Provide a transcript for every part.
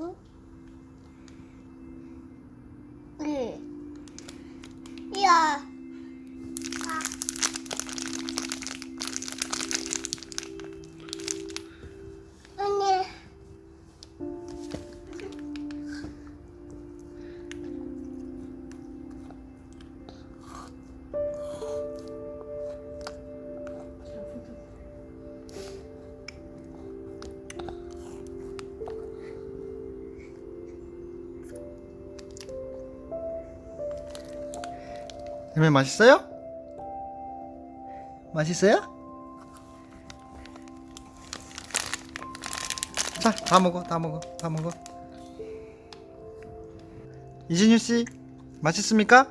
응? 열매 맛있어요? 맛있어요? 자, 다 먹어, 다 먹어, 다 먹어. 이진유 씨, 맛있습니까?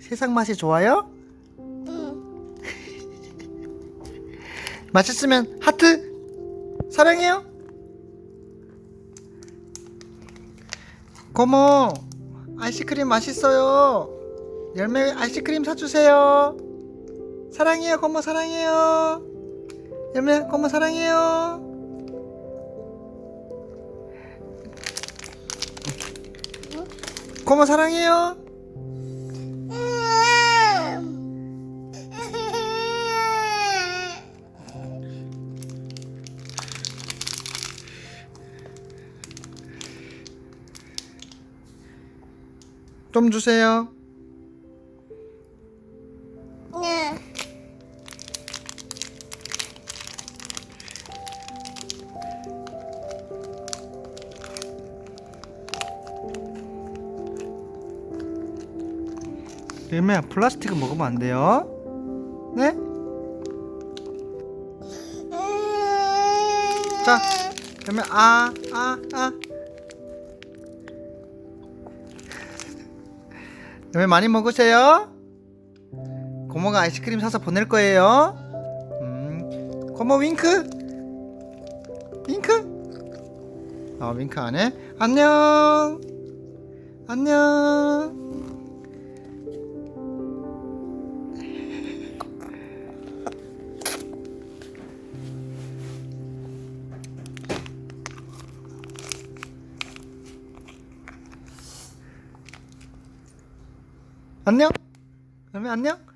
세상 맛이 좋아요? 응. 맛있으면 하트 사랑해요. 고모 아이스크림 맛있어요. 열매 아이스크림 사주세요. 사랑해요 고모 사랑해요. 열매 고모 사랑해요. 고모 사랑해요. 좀 주세요. 열매야 플라스틱은 먹으면 안 돼요. 네? 자, 열매 아, 아, 아. 열매 많이 먹으세요. 고모가 아이스크림 사서 보낼 거예요. 음, 고모 윙크. 윙크. 아, 윙크 안 해? 안녕. 안녕. 안녕. 열매 안녕.